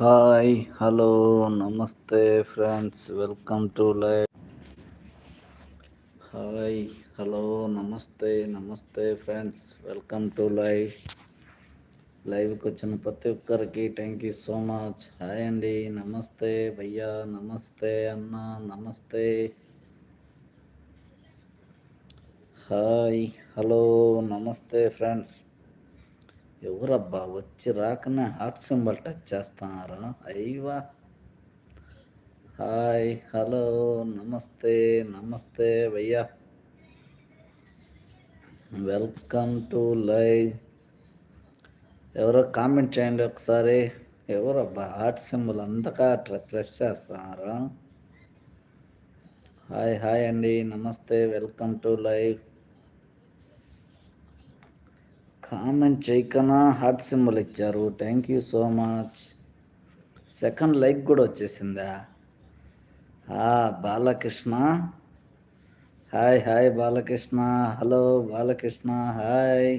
Hi hello నమస్తే friends welcome to live. Hi hello నమస్తే నమస్తే ఫ్రెండ్స్ వెల్కమ్ టు లైవ్. లైవ్కి వచ్చిన ప్రతి ఒక్కరికి thank you so much hi అండి నమస్తే భయ్యా నమస్తే అన్న నమస్తే. హాయ్ హలో నమస్తే ఫ్రెండ్స్. ఎవరబ్బా? వచ్చి రాకనే హార్ట్ సింబల్ టచ్ చేస్తున్నారా? అయ్యవా హాయ్ హలో నమస్తే నమస్తే భయ్యా వెల్కమ్ టు లైవ్. ఎవరో కామెంట్ చేయండి ఒకసారి. ఎవరబ్బా? హార్ట్ సింబల్ అంతగా ప్రెస్ చేస్తున్నారా? హాయ్ హాయ్ అండి నమస్తే వెల్కమ్ టు లైవ్. కామెంట్ చేయకనా? హార్ట్ సింబల్ ఇచ్చారు. Thank you so much second like కూడా వచ్చేసిందా? Balakrishna. Hi hi Balakrishna. Hello Balakrishna. Hi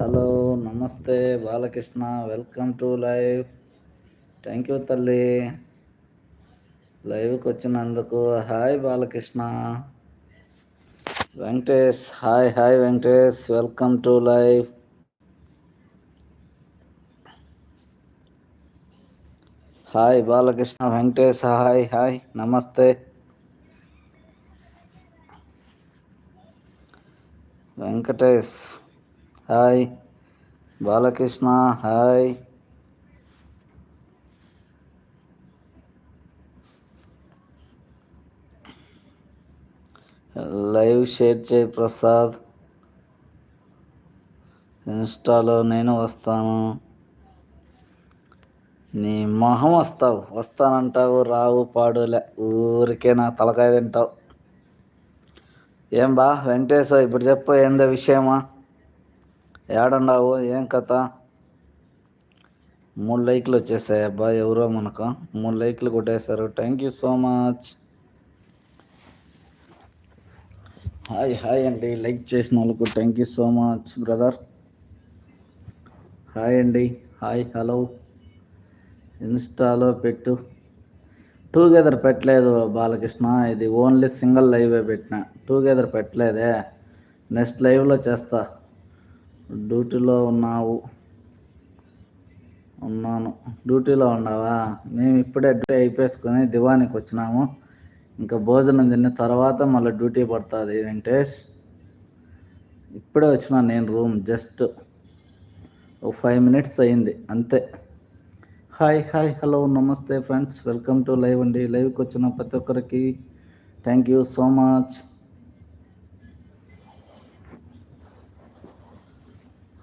hello నమస్తే Balakrishna. Welcome to live thank you తల్లి. లైవ్కి వచ్చినందుకు. Hi Balakrishna. Venkatesh hi hi Venkatesh welcome to live hi Balakrishna Venkatesh hi hi నమస్తే Venkatesh hi Balakrishna hi live share చేయి ప్రసాద్. ఇన్స్టాలో నేను వస్తాను. నీ మొహం వస్తావు. వస్తానంటావు. రావు పాడులే. ఊరికే నా తలకాయ తింటావు. ఏం బా? వెంకటేశ్వర ఇప్పుడు చెప్పు ఏందో విషయమా? ఏడుండవు? ఏం కథ? మూడు లైక్లు వచ్చేసాయి. అబ్బా ఎవరో మనకు? మూడు లైక్లు కొట్టేశారు. Thank you so much hi hi అండి. లైక్ చేసిన వాళ్ళకు thank you so much brother hi అండి. హాయ్ హలో ఇన్స్టాలో పెట్టు. టూగెదర్ పెట్టలేదు బాలకృష్ణ. ఇది ఓన్లీ సింగిల్ లైవే పెట్టిన. టూగెదర్ పెట్టలేదే. నెక్స్ట్ లైవ్లో చేస్తా. డ్యూటీలో ఉన్నావు. ఉన్నాను. డ్యూటీలో ఉన్నావా? మేము ఇప్పుడే డ్యూటీ అయిపోసుకొని దివానికి వచ్చినాము. ఇంకా భోజనం తిన్న తర్వాత మళ్ళీ డ్యూటీ పడుతుంది వెంకటేష్. ఇప్పుడే వచ్చిన నేను రూమ్ జస్ట్ ఒక ఫైవ్ మినిట్స్ అయింది అంతే. హాయ్ హాయ్ హలో నమస్తే ఫ్రెండ్స్. వెల్కమ్ టు లైవ్ అండి. లైవ్కి వచ్చిన ప్రతి ఒక్కరికి thank you so much.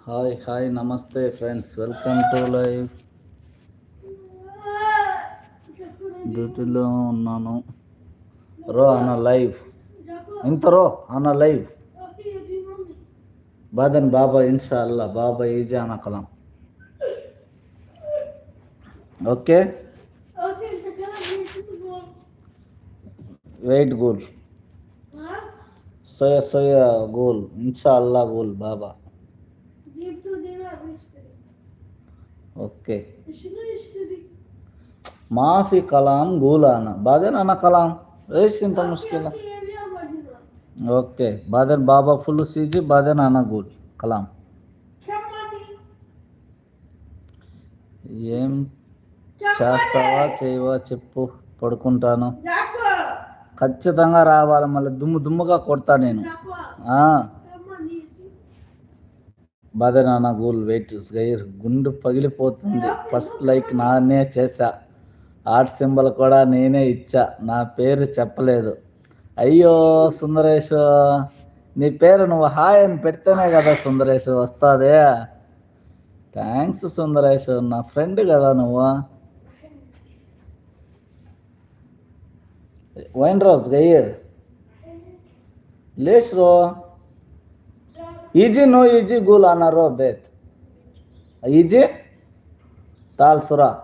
Hi hi నమస్తే ఫ్రెండ్స్. Welcome to live. డ్యూటీలో ఉన్నాను. రో అన్న లైవ్ ఇంత రో అన్న లైవ్ బాదన్ బాబా ఇన్షా అల్లా బాబా ఈజీ అనకలం ఓకే వెయిట్ గోల్ సోయ సోయ గోల్ ఇన్షా అల్లా గోల్ బాబా ఓకే మాఫీ కలాం గూలానా బాదే నాన్న కలాం రేస్ ఇంత ఓకే బాదన్ బాబా ఫుల్ సీజీ బాదే అన్న గూల్ కలాం. ఏం చేస్తావా చేయవా చెప్పు పడుకుంటాను. ఖచ్చితంగా రావాలి మళ్ళీ దుమ్ము దుమ్ముగా కొడతా నేను. బాదన్ అన్న గూల్ వెయిట్ గైర్ గుండు పగిలిపోతుంది. ఫస్ట్ లైక్ నానే చేశా. ఆర్ట్ సింబల్ కూడా నేనే ఇచ్చా. నా పేరు చెప్పలేదు. అయ్యో సుందరేష్ నీ పేరు నువ్వు హాయ్ అని పెడితేనే కదా సుందరేష్ వస్తుంది. థ్యాంక్స్ సుందరేష్ నా ఫ్రెండ్ కదా నువ్వు. వైన్ రోజ్ గయ్యర్. లేష్ రో. ఈజీ నో ఈజీ గూల్ అన్నారో బేత్. ఈజీ? తాల్సురా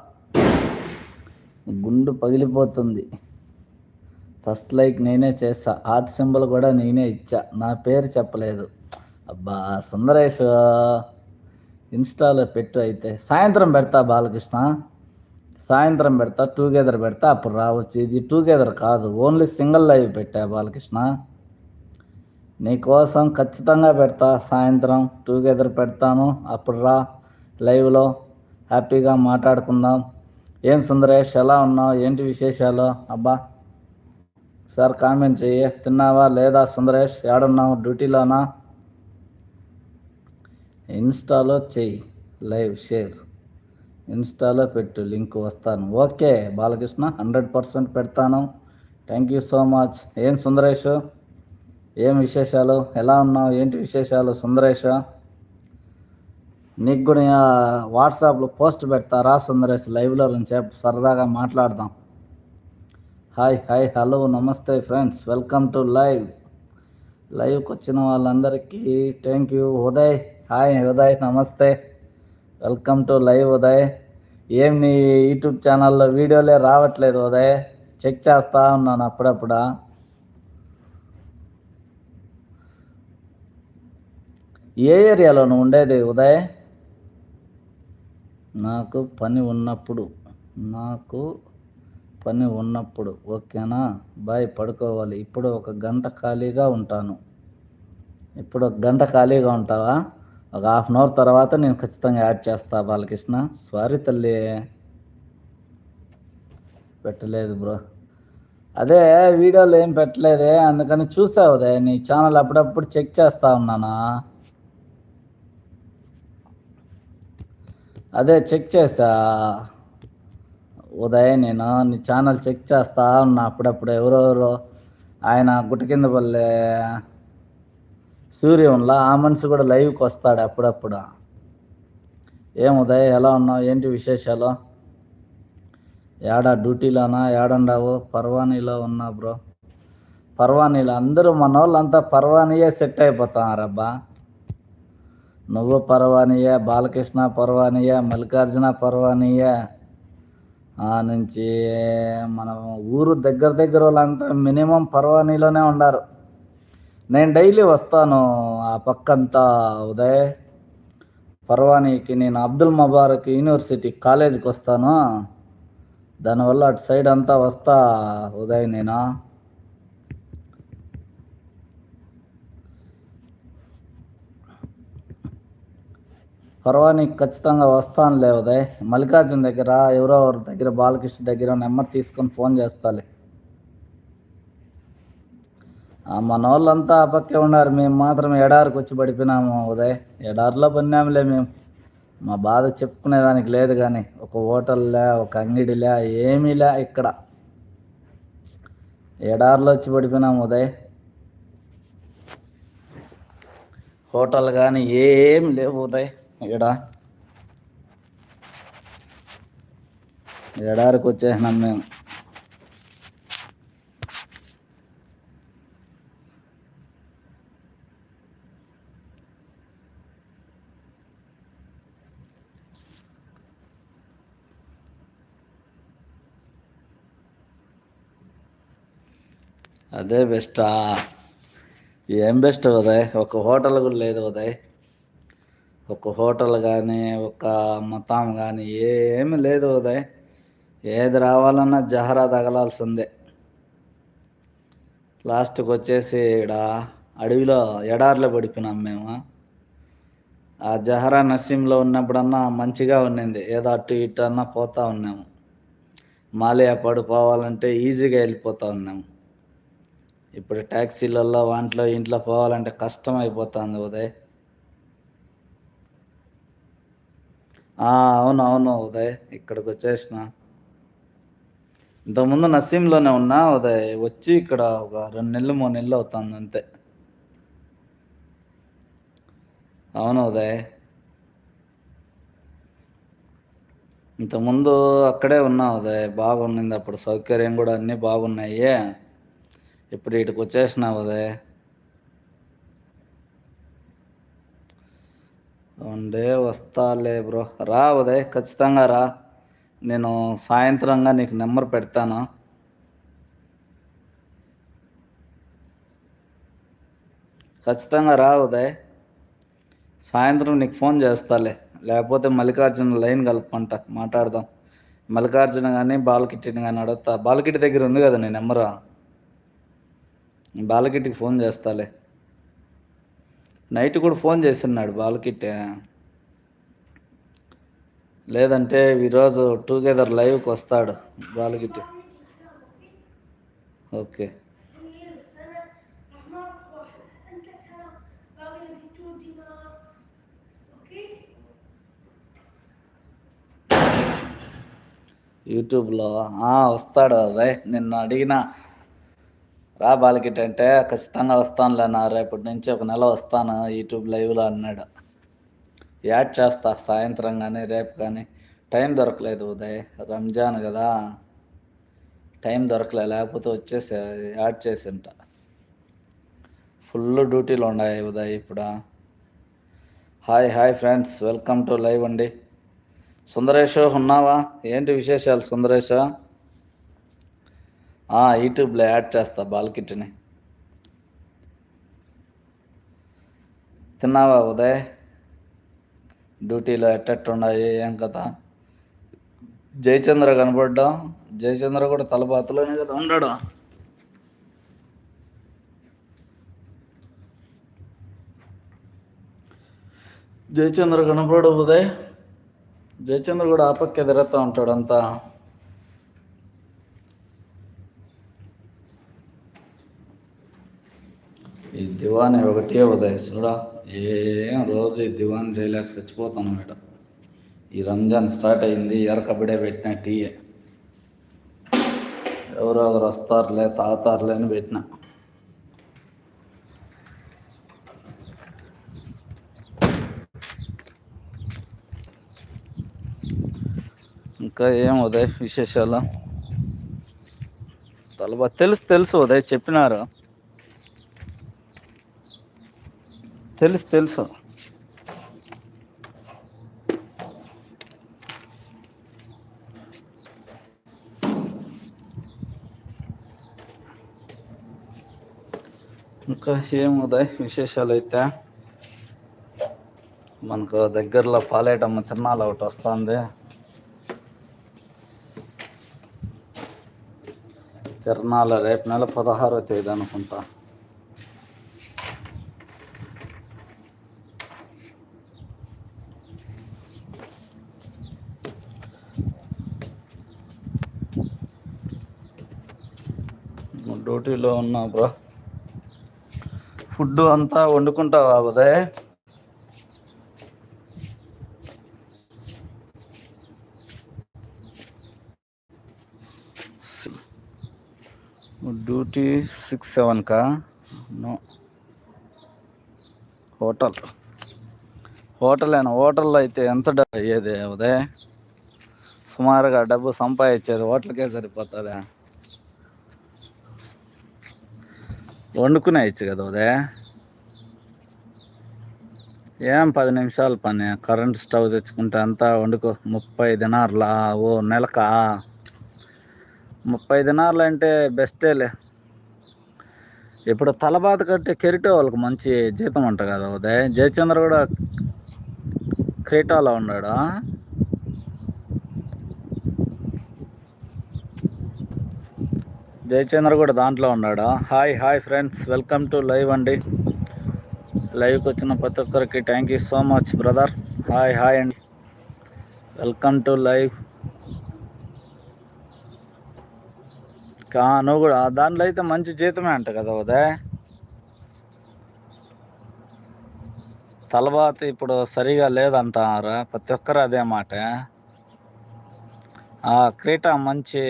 గుండు పగిలిపోతుంది. ఫస్ట్ లైక్ నేనే చేసా హార్ట్ సింబల్ కూడా నేనే ఇచ్చా. నా పేరు చెప్పలేదు. అబ్బా సుందరేష్. ఇన్స్టాలో పెట్టు అయితే. సాయంత్రం పెడతా బాలకృష్ణ. సాయంత్రం పెడతా టూగెదర్ పెడతా. అప్పుడు రావచ్చు. ఇది టూగెదర్ కాదు. ఓన్లీ సింగిల్ లైవ్ పెట్టా బాలకృష్ణ. నీకోసం ఖచ్చితంగా పెడతా. సాయంత్రం టూగెదర్ పెడతాను. అప్పుడు రా. లైవ్లో హ్యాపీగా మాట్లాడుకుందాం. ఏం సుందరేష్ ఎలా ఉన్నావు? ఏంటి విశేషాలు? అబ్బా సార్ కామెంట్ చెయ్యి. తిన్నావా లేదా సుందరేష్? ఏడున్నావు? డ్యూటీలోనా? ఇన్స్టాలో చెయ్యి. Live share. ఇన్స్టాలో పెట్టు. లింక్ వస్తాను. ఓకే బాలకృష్ణ హండ్రెడ్ పర్సెంట్ పెడతాను. Thank you so much. ఏం సుందరేష్? ఏం విశేషాలు? ఎలా ఉన్నావు? ఏంటి విశేషాలు? సుందరేష్? నీకు కూడా వాట్సాప్లో పోస్ట్ పెడతారా సుందరేష్ లైవ్లో నుంచి సరదాగా మాట్లాడదాం. హాయ్ హాయ్ హలో నమస్తే ఫ్రెండ్స్ వెల్కమ్ టు లైవ్. లైవ్కి వచ్చిన వాళ్ళందరికీ thank you Uday hi Uday నమస్తే. Welcome to live Uday. ఏం నీ యూట్యూబ్ ఛానల్లో వీడియోలే రావట్లేదు ఉదయ్? చెక్ చేస్తా ఉన్నాను అప్పుడప్పుడు. ఏ ఏరియాలో నువ్వు ఉండేది ఉదయ్? నాకు పని ఉన్నప్పుడు నాకు పని ఉన్నప్పుడు ఓకేనా? బాయ్ పడుకోవాలి. ఇప్పుడు ఒక గంట ఖాళీగా ఉంటాను. ఇప్పుడు ఒక గంట ఖాళీగా ఉంటావా? ఒక హాఫ్ అన్ అవర్ తర్వాత నేను ఖచ్చితంగా యాడ్ చేస్తా బాలకృష్ణ. సారీ తల్లి. పెట్టలేదు బ్రో. అదే వీడియోలో ఏం పెట్టలేదే? అందుకని చూసావుదే నీ ఛానల్ అప్పుడప్పుడు చెక్ చేస్తా ఉన్నానా? అదే చెక్ చేసా ఉదయ నేను నీ ఛానల్ చెక్ చేస్తా ఉన్నా. అప్పుడప్పుడు ఎవరెవరు ఆయన గుట్ట కింద పల్లె సూర్యంలా ఆ మనిషి కూడా లైవ్కి వస్తాడు అప్పుడప్పుడు. ఏం ఉదయ్ ఎలా ఉన్నావు? ఏంటి విశేషాలు? ఏడా డ్యూటీలోనా? ఏడుండవు పర్వానీలో ఉన్నా బ్రో? పర్వానీలో అందరూ మన వాళ్ళంతా పర్వానీయే సెట్ అయిపోతాం రబ్బా నువ్వు పర్వానీయే బాలకృష్ణ పర్వానీయే మల్లికార్జున పర్వానీయే. ఆ నుంచి మనం ఊరు దగ్గర దగ్గర వాళ్ళంతా మినిమం పర్వానీలోనే ఉండారు. నేను డైలీ వస్తాను ఆ పక్కంతా ఉదయ్. పర్వానీకి నేను అబ్దుల్ మబారక్ యూనివర్సిటీ కాలేజీకి వస్తాను. దానివల్ల అటు సైడ్ అంతా వస్తా ఉదయ్ నేను. పర్వానికి ఖచ్చితంగా వస్తాను ఉదయ్ మల్లికార్జున దగ్గర ఎవరో ఎవరి దగ్గర బాలకృష్ణ దగ్గర నెంబర్ తీసుకొని ఫోన్ చేస్తాలే. ఆ మన వాళ్ళంతా ఆ పక్కే ఉన్నారు. మేము మాత్రం ఎడారికి వచ్చి పడిపోయినాము ఉదయ్. ఎడారిలో పడినాములే మేము. మా బాధ చెప్పుకునేదానికి లేదు కానీ ఒక హోటల్లే ఒక అంగిడిలే ఏమీలే ఇక్కడ. ఎడారిలో వచ్చి పడిపోయినాము ఉదయ్. హోటల్ కానీ ఏం లేవు ఉదయ్. ఎడా ఎడారికి వచ్చేసినాం మేము. అదే బెస్టా. ఏం బెస్ట్ ఉదయ్? ఒక హోటల్ కూడా లేదు ఉదయ్. ఒక హోటల్ కానీ ఒక మతం కానీ ఏమీ లేదు ఉదయ్. ఏది రావాలన్నా జహరా తగలాల్సిందే. లాస్ట్కి వచ్చేసి ఇక్కడ అడవిలో ఎడార్లో పడిపోయినాం మేము. ఆ జహరా నసీంలో ఉన్నప్పుడన్నా మంచిగా ఉన్నింది. ఏదో అటు ఇటు అన్నా పోతూ ఉన్నాము. మాలియా పడిపోవాలంటే ఈజీగా వెళ్ళిపోతూ ఉన్నాము. ఇప్పుడు ట్యాక్సీలలో వాంట్లో ఇంట్లో పోవాలంటే కష్టం అయిపోతుంది ఉదయ్. అవును అవును ఉదయ్. ఇక్కడికి వచ్చేసిన. ఇంతకుముందు నసీంలోనే ఉన్నా ఉదయ్. వచ్చి ఇక్కడ ఒక రెండు నెలలు మూడు నెలలు అవుతుంది అంతే. అవును ఉదయ్. ఇంతకుముందు అక్కడే ఉన్నా ఉదయ్. బాగుండింది అప్పుడు. సౌకర్యం కూడా అన్నీ బాగున్నాయి. ఇప్పుడు ఇటుకు వచ్చేసినా ఉదయ్. ఉండే వస్తాలే బ్రో. రా ఉదయ్ ఖచ్చితంగా రా. నేను సాయంత్రంగా నీకు నెంబర్ పెడతాను. ఖచ్చితంగా రా ఉదయ్. సాయంత్రం నీకు ఫోన్ చేస్తాలే. లేకపోతే మల్లికార్జున లైన్ కలపమంట మాట్లాడదాం. మల్లికార్జున కానీ బాలకిట్టిని కానీ అడుగుతా. బాలకిట్టి దగ్గర ఉంది కదా నీ నెంబరు? బాలకిట్టికి ఫోన్ చేస్తాలే. నైట్ కూడా ఫోన్ చేస్తున్నాడు బాలకిట్ లేదంటే ఈరోజు టుగెదర్ లైవ్కి వస్తాడు బాలకిట్ ఓకే. యూట్యూబ్లో వస్తాడు అదే నిన్న అడిగిన. రా బాలకిట్ అంటే ఖచ్చితంగా వస్తానులే నా రేపటి నుంచి ఒక నెల వస్తాను యూట్యూబ్ లైవ్లో అన్నాడు. యాడ్ చేస్తా సాయంత్రం కానీ రేపు కానీ టైం దొరకలేదు ఉదయ్ రంజాన్ కదా. టైం దొరకలే లేకపోతే వచ్చేసి యాడ్ చేసి ఉంటా ఫుల్ డ్యూటీలు ఉన్నాయి ఉదయ్ ఇప్పుడు. Hi hi friends welcome to live అండి. సుందరేష్ ఉన్నావా? ఏంటి విశేషాలు సుందరేష్? యూట్యూబ్లో యాడ్ చేస్తా బాల్కిట్ని తిన్నావా ఉదయ్? డ్యూటీలో ఎట్టెట్టున్నాయి ఏం కథ? జయచంద్ర కనపడ్డా. జయచంద్ర కూడా తలపాతలోనే కదా ఉన్నాడు జయచంద్ర కనపడు ఉదయ్. జయచంద్ర కూడా ఆ పక్కే తిరుగుతూ ఉంటాడు అంతా ఈ దివాని ఒకటే ఉదయ్. చూడా ఏం రోజు దివాన్ చేయలేక చచ్చిపోతాను మేడం ఈ రంజాన్ స్టార్ట్ అయింది ఎరకబడే పెట్టిన టీయే. ఎవరో ఎవరు వస్తారులే తాతారులే అని పెట్టిన. ఇంకా ఏం ఉదయ్ విశేషాలు? తలబా తెలుసు తెలుసు ఉదయ్ చెప్పినారు. తెలుసు తెలుసు. ఇంకా ఏం ఉదయ్ విశేషాలు అయితే మనకు దగ్గరలో పాలేటమ్మ తిరణాలు ఒకటి వస్తుంది. తిరణాల రేపు నెల పదహారో తేదీ అనుకుంటా. డ్యూటీలో ఉన్నా బ్రో. ఫుడ్ అంతా వండుకుంటావా ఉదయ్? డ్యూటీ సిక్స్ సెవెన్కా నో. హోటల్. హోటల్ అయినా హోటల్లో అయితే ఎంత డబ్బు అయ్యేది ఉదయ్? సుమారుగా డబ్బు సంపాదించేది హోటల్కే సరిపోతుందా? వండుకునే ఇచ్చు కదా ఉదయ్? ఏం పది నిమిషాలు పని? కరెంట్ స్టవ్ తెచ్చుకుంటే అంతా వండుకో. ముప్పై దినార్లా? ఓ నెలకా? ముప్పై దినార్లు అంటే బెస్టేలే. ఇప్పుడు తలబాత కట్టే కెరిటో వాళ్ళకి మంచి జీతం అంట కదా ఉదయ్? జయచంద్ర కూడా క్రీటాలో ఉన్నాడు? జయచంద్ర కూడా దాంట్లో ఉన్నాడు? Hi hi friends. Welcome to live అండి. లైవ్కి వచ్చిన ప్రతి ఒక్కరికి thank you so much brother hi hi అండి. Welcome to live. కాను నువ్వు కూడా దాంట్లో అయితే మంచి జీతమే అంట కదా ఉదయ్? తలబాత ఇప్పుడు సరిగా లేదంటారా? ప్రతి ఒక్కరు అదే మాట. ఆ మంచి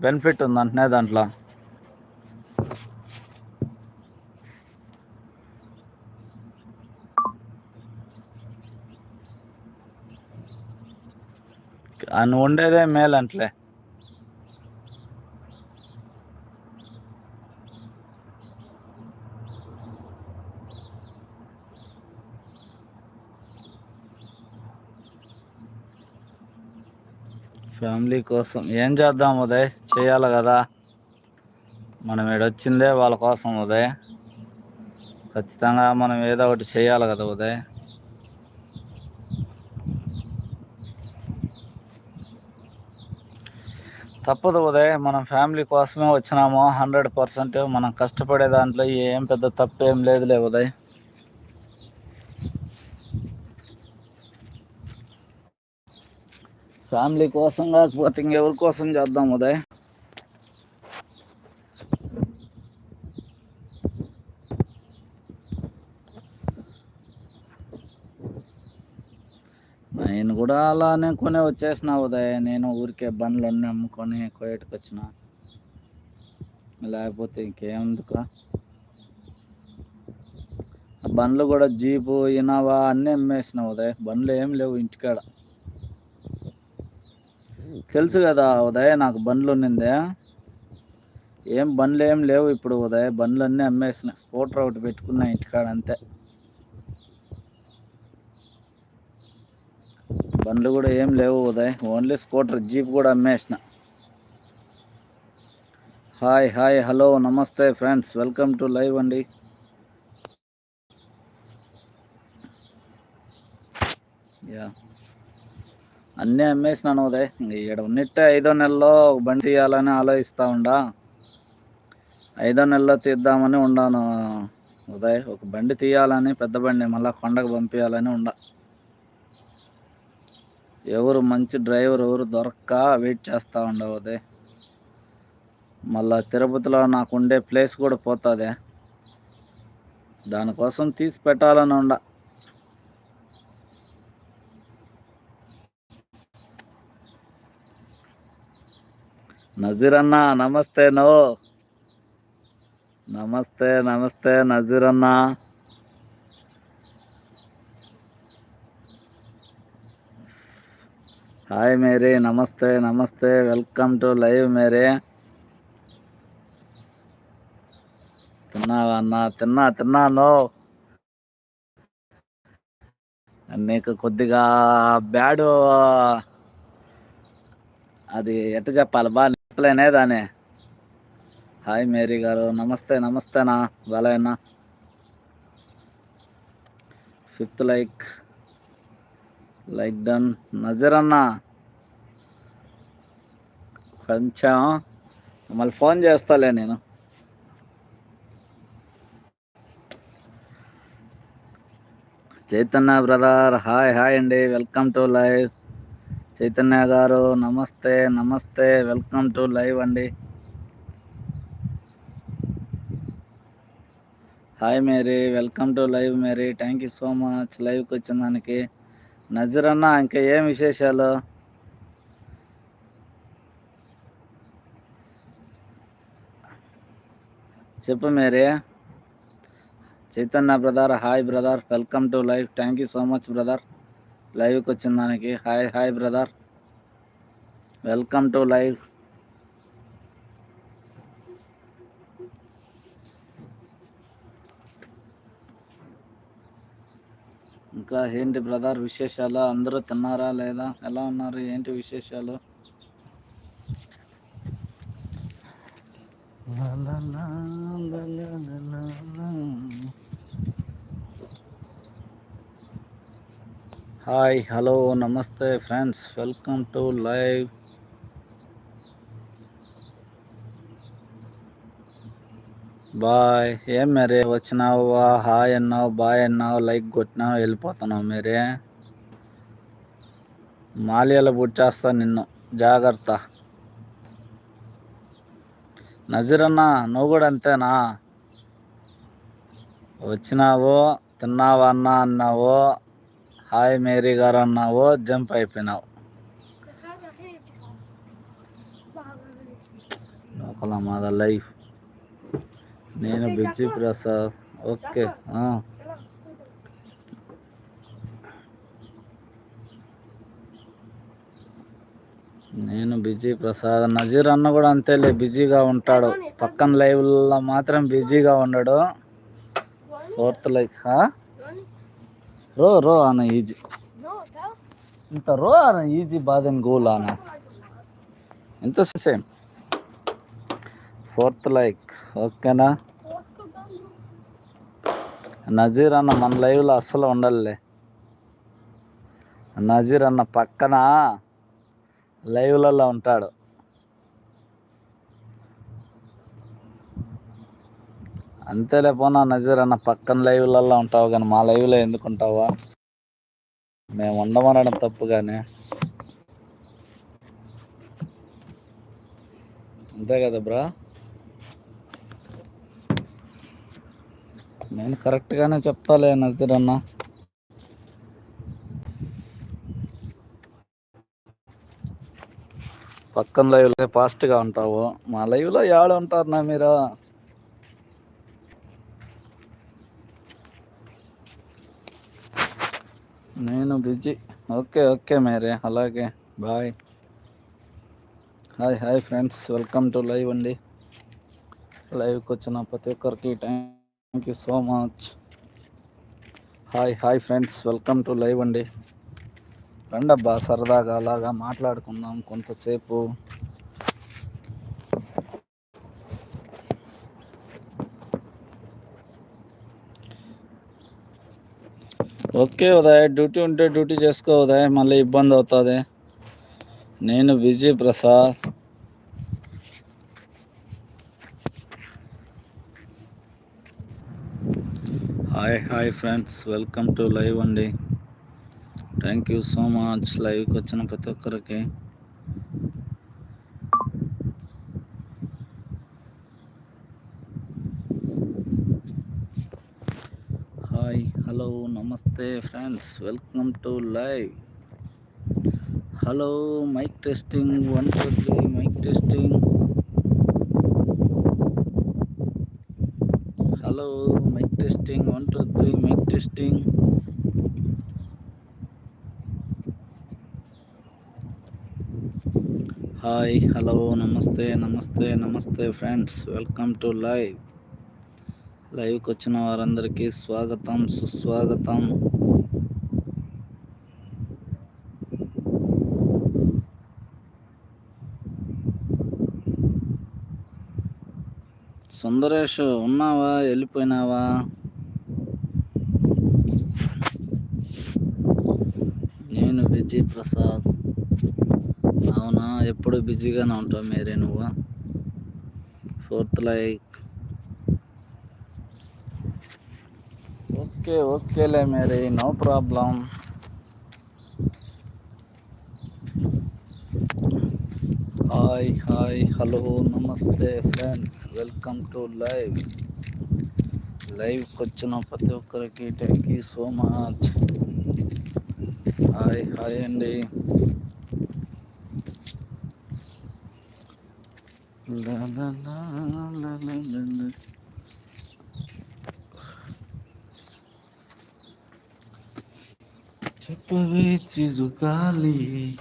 బెనిఫిట్ ఉందంటనే దాంట్లో అని ఉండేదే మేలంట్లే ఫ్యామిలీ కోసం ఏం చేద్దాం ఉదయ్? చేయాలి కదా. మనం వచ్చిందే వాళ్ళ కోసం ఉదయ్. ఖచ్చితంగా మనం ఏదో ఒకటి చేయాలి కదా ఉదయ్. తప్పదు ఉదయ్ మనం ఫ్యామిలీ కోసమే వచ్చినాము. హండ్రెడ్ పర్సెంట్ మనం కష్టపడే దాంట్లో ఏం పెద్ద తప్పేం లేదులే ఉదయ్. ఫ్యామిలీ కోసం కాకపోతే ఇంకెవరి కోసం చేద్దాం ఉదయ్? నేను కూడా అలానే కొనే వచ్చేసిన ఉదయ్. నేను ఊరికే బండ్లు అన్నీ అమ్ముకొని కోయటకు వచ్చిన. లేకపోతే ఇంకేందుకు? ఆ బండ్లు కూడా జీపు ఇనోవా అన్నీ అమ్మేసిన ఉదయ్. బండ్లు ఏం లేవు ఇంటికాడ. తెలుసు కదా ఉదయ్ నాకు బండ్లు ఉన్నిందే. ఏం బండ్లు ఏం లేవు ఇప్పుడు ఉదయ్. బండ్లు అన్నీ అమ్మేసిన. స్కూటర్ ఒకటి పెట్టుకున్నా ఇంటికాడ అంతే బండ్లు కూడా ఏం లేవు ఉదయ్. ఓన్లీ స్కూటర్ జీప్ కూడా అమ్మేసిన. హాయ్ హాయ్ హలో నమస్తే ఫ్రెండ్స్. వెల్కమ్ టు లైవ్ అండి. యా. అన్నీ అమ్మేసినాను ఉదయ్. ఇంక ఇక్కడ ఉన్నట్టే ఐదో నెలలో ఒక బండి తీయాలని ఆలోచిస్తూ ఉండా. ఐదో నెలలో తీద్దామని ఉండాను. ఉదయ్ ఒక బండి తీయాలని పెద్ద బండి మళ్ళీ కొండకు పంపించాలని ఉండా. ఎవరు మంచి డ్రైవర్ ఎవరు దొరక్క వెయిట్ చేస్తూ ఉండవు అదే మళ్ళా తిరుపతిలో నాకు ఉండే ప్లేస్ కూడా పోతుంది. దానికోసం తీసి పెట్టాలని ఉండ. నజీర్ నమస్తే నో. నమస్తే నమస్తే నజీర్ అన్న హాయ్ మేరీ నమస్తే నమస్తే. Welcome to live Mary. తిన్నావా అన్న? తిన్నా తిన్నాను నీకు కొద్దిగా బ్యాడ్ అది ఎట్ట చెప్పాలి బా చెప్పలేనే దాని హాయ్ మేరీ గారు. నమస్తే నమస్తేనా? బాలయ్యన్న. Fifth like. Like done. Nazar అన్న. కొంచెం మళ్ళీ ఫోన్ చేస్తాలే నేను. చైతన్య బ్రదర్ హాయ్ హాయ్ అండి. Welcome to live. చైతన్య గారు నమస్తే నమస్తే వెల్కమ్ టు లైవ్ అండి. Hi Mary welcome to live Mary. Thank you so much లైవ్కి వచ్చిన దానికి నజర్ అన్న ఇంకా ఏం విశేషాలు? చెప్పు Mary. Chaitanya brother hi brother. Welcome to live thank you so much brother లైవ్కి వచ్చిన దానికి. Hi hi brother. Welcome to live. ఇంకా ఏంటి బ్రదర్ విశేషాలు? అందరూ తిన్నారా లేదా? ఎలా ఉన్నారు? ఏంటి విశేషాలు? లా లా లా లా లా లా హాయ్ హలో నమస్తే friends. Welcome to live. Bye. ఏం మరే? వచ్చినావు? హాయ్ అన్నావు బాయ్ అన్నావు లైక్ కొట్టినావు వెళ్ళిపోతున్నావు మీరే. మాలియాలో పుట్టేస్తా నిన్ను. జాగ్రత్త. నజీర్ నువ్వు కూడా అంతేనా? వచ్చినావు తిన్నావా అన్నా అన్నావు హాయ్ మేరీ గారు అన్నావు జంప్ అయిపోయినావు. లోకల మాద లైఫ్. నేను బిజీ ప్రసాద్. ఓకే నేను బిజీ ప్రసాద్. నజీర్ అన్న కూడా అంతేలే బిజీగా ఉంటాడు. పక్కన లైవ్లో మాత్రం బిజీగా ఉండడు. ఫోర్త్ లైక్ రో రో అన్న ఈజీ. ఇంత రో అన్న ఈజీ బాధని గోల్ అన్న. ఎంత సేమ్? Fourth like. ఓకేనా? నజీర్ అన్న మన లైవ్లో అస్సలు ఉండాలిలే నజీర్ అన్న పక్కన? లైవ్లలో ఉంటాడు. అంతేలే పోనా నజీర్ అన్న పక్కన లైవ్లలో ఉంటావు కానీ మా లైవ్లో ఎందుకు ఉంటావా? మేము ఉండమనడం తప్పు కానీ. అంతే కదా బ్రా? నేను కరెక్ట్గానే చెప్తాలే నజీర్ అన్న. పక్కన లైవ్లో ఫాస్ట్గా ఉంటావు. మా లైవ్లో ఏడు ఉంటారు నా మీరు? నేను బిజీ ఓకే ఓకే మేరే అలాగే bye hi hi friends welcome to live అండి. లైవ్కి వచ్చిన ప్రతి ఒక్కరికి thank you so much hi hi friends welcome to live అండి. రండబ్బా సరదాగా అలాగా మాట్లాడుకుందాం కొంతసేపు. ఓకే ఉదయ్ డ్యూటీ ఉంటే డ్యూటీ చేసుకో ఉదయ్ మళ్ళీ ఇబ్బంది అవుతుంది. నేను busy Prasad. Hi hi friends welcome to live అండి. థ్యాంక్ యూ సో మచ్ లైవ్కి వచ్చిన ప్రతి ఒక్కరికి హాయ్ హలో నమస్తే friends welcome to live hello mike testing one two three mike testing hello mike testing one two three mike testing hi hello నమస్తే నమస్తే నమస్తే friends welcome to live లైవ్కి వచ్చిన వారందరికీ స్వాగతం సుస్వాగతం. సుందరేష్ ఉన్నావా? వెళ్ళిపోయినావా? నేను విజయ్ ప్రసాద్. అవునా? ఎప్పుడు బిజీగానే ఉంటావు మీరే నువ్వు? Fourth like. ఓకే ఓకేలే Mary no problem hi hi hello నమస్తే ఫ్రెండ్స్ వెల్కమ్ టు లైవ్ లైవ్కి వచ్చిన ప్రతి ఒక్కరికి thank you so much hi hi అండి లా లా లా లా లా లా చెప్పవే చిరుగాలి.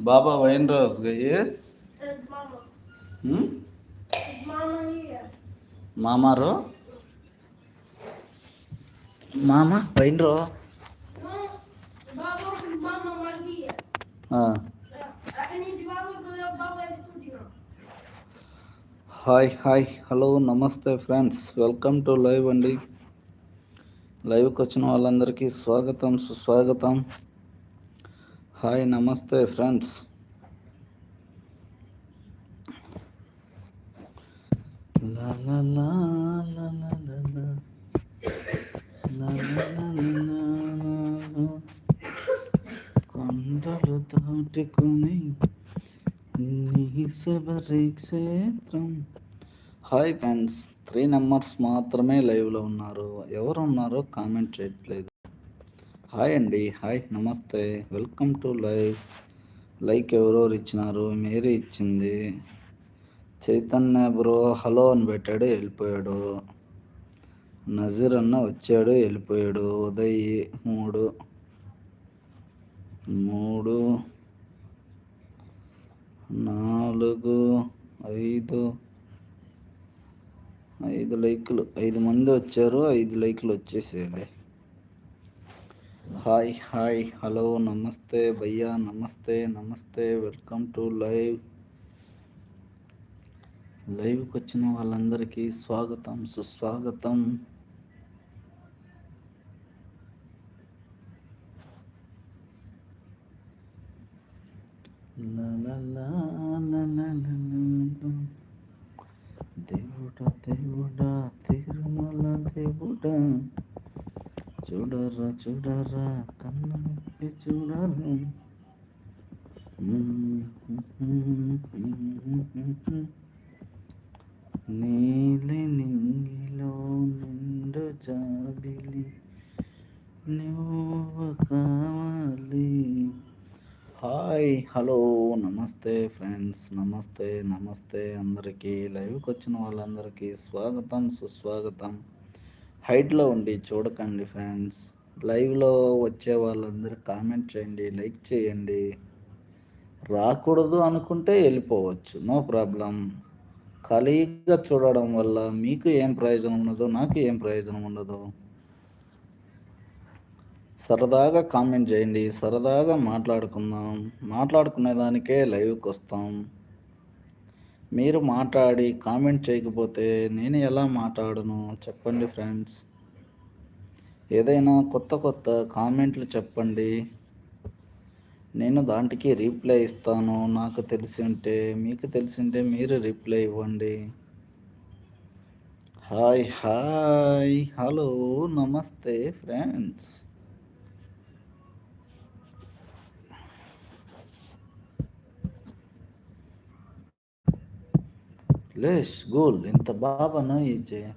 బాబా వైన్ రోజ్ గయ్యే. మామారు? మామ? వైన్ హాయ్ హాయ్ హలో నమస్తే ఫ్రెండ్స్ వెల్కమ్ టు లైవ్ అండి లైవ్కి వచ్చిన వాళ్ళందరికీ స్వాగతం సుస్వాగతం హాయ్ నమస్తే ఫ్రెండ్స్ కొండలు దాటుకుని నీ శబరి క్షేత్రం హాయ్ ఫ్రెండ్స్ త్రీ నెంబర్స్ మాత్రమే లైవ్లో ఉన్నారు. ఎవరు ఉన్నారో కామెంట్ చేయట్లేదు. హాయ్ అండి హాయ్ నమస్తే వెల్కమ్ టు లైవ్ లైక్ ఎవరెవరు ఇచ్చినారు మేరీ ఇచ్చింది. చైతన్య బ్రో హలో అని పెట్టాడు వెళ్ళిపోయాడు. నజీర్ అన్న వచ్చాడు వెళ్ళిపోయాడు. ఉదయ్ మూడు మూడు నాలుగు ఐదు ఐదు లైకులు. ఐదు మంది వచ్చారు ఐదు లైకులు వచ్చేసేది హాయ్ హాయ్ హలో నమస్తే భయ్యా నమస్తే నమస్తే వెల్కమ్ టు లైవ్. లైవ్కి వచ్చిన వాళ్ళందరికీ స్వాగతం సుస్వాగతం. ల. లా. దేవుడా తిరుమల దేవుడా చూడరా చూడరా కన్న చూడరా నీలి నింగిలో నిండు జాబిలి నువ్వు కావాలి హాయ్ హలో నమస్తే ఫ్రెండ్స్ నమస్తే నమస్తే అందరికీ. లైవ్కి వచ్చిన వాళ్ళందరికీ స్వాగతం సుస్వాగతం. హైట్లో ఉండి చూడకండి ఫ్రెండ్స్. లైవ్లో వచ్చే వాళ్ళందరూ కామెంట్ చేయండి లైక్ చేయండి. రాకూడదు అనుకుంటే వెళ్ళిపోవచ్చు నో ప్రాబ్లం. ఖాళీగా చూడడం వల్ల మీకు ఏం ప్రయోజనం ఉండదు నాకు ఏం ప్రయోజనం ఉండదు. సరదాగా కామెంట్ చేయండి సరదాగా మాట్లాడుకుందాం. మాట్లాడుకునే దానికే లైవ్కి వస్తాం. మీరు మాట్లాడి కామెంట్ చేయకపోతే నేను ఎలా మాట్లాడను? చెప్పండి ఫ్రెండ్స్. ఏదైనా కొత్త కొత్త కామెంట్లు చెప్పండి. నేను దాంట్కి రిప్లై ఇస్తాను. నాకు తెలిసి ఉంటే మీకు తెలిసి ఉంటే మీరు రిప్లై ఇవ్వండి. హాయ్ హాయ్ హలో నమస్తే ఫ్రెండ్స్. ليش قول انت بابا نايجي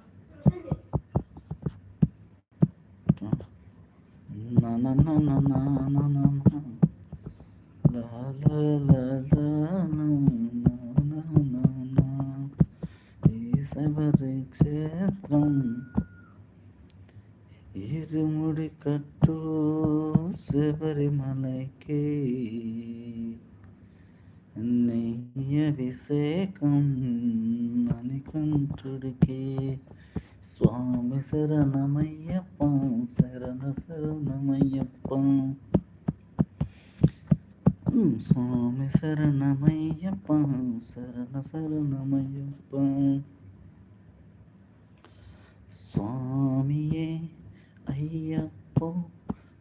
అయ్యప్ప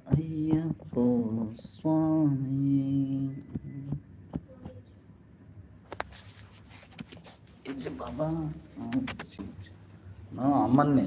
అయ్యప్ప స్వామి ఇది బాబా నా అమ్మని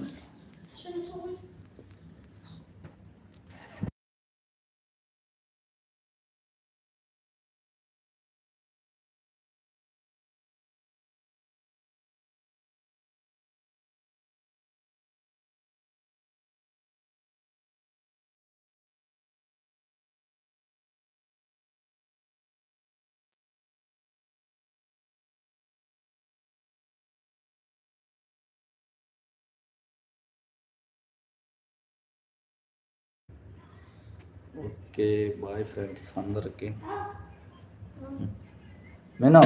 ఓకే బాయ్ ఫ్రెండ్స్ అందరికీ మెనూ